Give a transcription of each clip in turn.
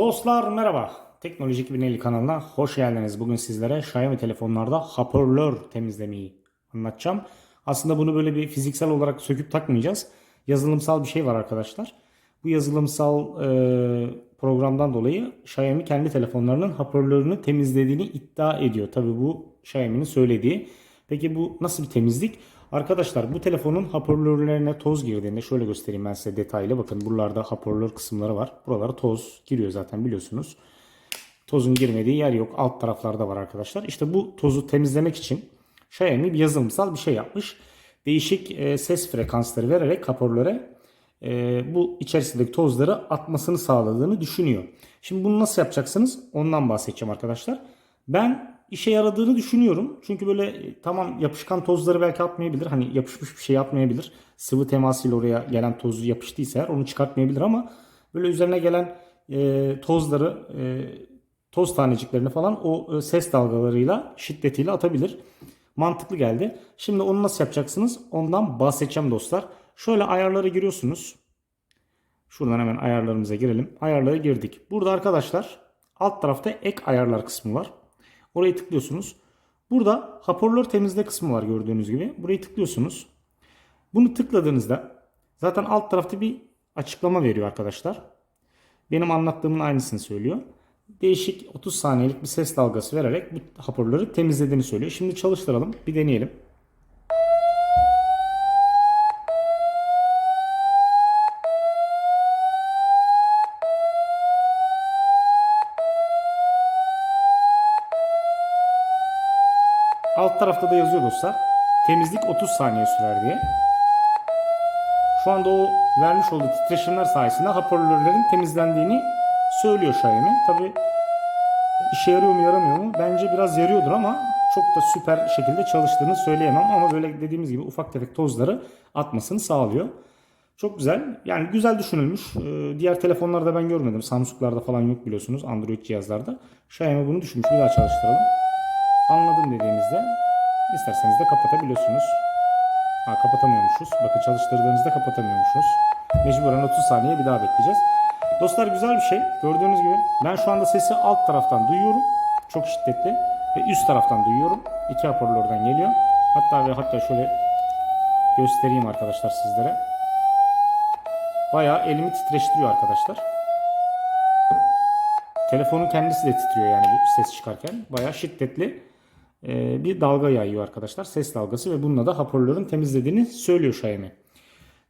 Dostlar merhaba. Teknoloji 2050 kanalına hoş geldiniz. Bugün sizlere Xiaomi telefonlarda hoparlör temizlemeyi anlatacağım. Aslında bunu böyle bir fiziksel olarak söküp takmayacağız. Yazılımsal bir şey var arkadaşlar. Bu yazılımsal e, programdan dolayı Xiaomi kendi telefonlarının hoparlörünü temizlediğini iddia ediyor. Tabi bu Xiaomi'nin söylediği. Peki bu nasıl bir temizlik? Arkadaşlar bu telefonun hoparlörlerine toz girdiğinde şöyle göstereyim ben size detaylı. Bakın buralarda hoparlör kısımları var. Buralara toz giriyor zaten biliyorsunuz. Tozun girmediği yer yok. Alt taraflarda var arkadaşlar. İşte bu tozu temizlemek için Xiaomi bir yazılımsal bir şey yapmış. Değişik e, ses frekansları vererek hoparlöre e, bu içerisindeki tozları atmasını sağladığını düşünüyor. Şimdi bunu nasıl yapacaksınız? Ondan bahsedeceğim arkadaşlar. Ben işe yaradığını düşünüyorum. Çünkü böyle e, tamam yapışkan tozları belki atmayabilir. Hani yapışmış bir şey atmayabilir. Sıvı temasıyla oraya gelen tozu yapıştıysa eğer onu çıkartmayabilir ama böyle üzerine gelen e, tozları e, toz taneciklerini falan o e, ses dalgalarıyla şiddetiyle atabilir. Mantıklı geldi. Şimdi onu nasıl yapacaksınız? Ondan bahsedeceğim dostlar. Şöyle ayarlara giriyorsunuz. Şuradan hemen ayarlarımıza girelim. Ayarlara girdik. Burada arkadaşlar alt tarafta ek ayarlar kısmı var. Orayı tıklıyorsunuz. Burada hoparlör temizle kısmı var gördüğünüz gibi. Burayı tıklıyorsunuz. Bunu tıkladığınızda zaten alt tarafta bir açıklama veriyor arkadaşlar. Benim anlattığımın aynısını söylüyor. Değişik 30 saniyelik bir ses dalgası vererek bu hoparlörü temizlediğini söylüyor. Şimdi çalıştıralım. Bir deneyelim. Alt tarafta da yazıyor dostlar. Temizlik 30 saniye sürer diye. Şu anda o vermiş olduğu titreşimler sayesinde hoparlörlerin temizlendiğini söylüyor Xiaomi. Tabi işe yarıyor mu yaramıyor mu? Bence biraz yarıyordur ama çok da süper şekilde çalıştığını söyleyemem. Ama böyle dediğimiz gibi ufak tefek tozları atmasını sağlıyor. Çok güzel. Yani güzel düşünülmüş. Ee, Diğer telefonlarda ben görmedim. Samsung'larda falan yok biliyorsunuz. Android cihazlarda. Xiaomi bunu düşünmüş. Bir daha çalıştıralım. Anladım dediğinizde isterseniz de kapatabiliyorsunuz. Ha kapatamıyormuşuz. Bakın çalıştırdığınızda kapatamıyormuşuz. Mecburen 30 saniye bir daha bekleyeceğiz. Dostlar güzel bir şey. Gördüğünüz gibi ben şu anda sesi alt taraftan duyuyorum. Çok şiddetli. Ve üst taraftan duyuyorum. İki hoparlörden geliyor. Hatta ve hatta şöyle göstereyim arkadaşlar sizlere. Bayağı elimi titreştiriyor arkadaşlar. Telefonun kendisi de titriyor yani bu ses çıkarken. Bayağı şiddetli bir dalga yayıyor arkadaşlar. Ses dalgası ve bununla da hoparlörün temizlediğini söylüyor Xiaomi.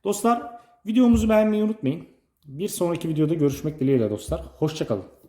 Dostlar videomuzu beğenmeyi unutmayın. Bir sonraki videoda görüşmek dileğiyle dostlar. Hoşçakalın.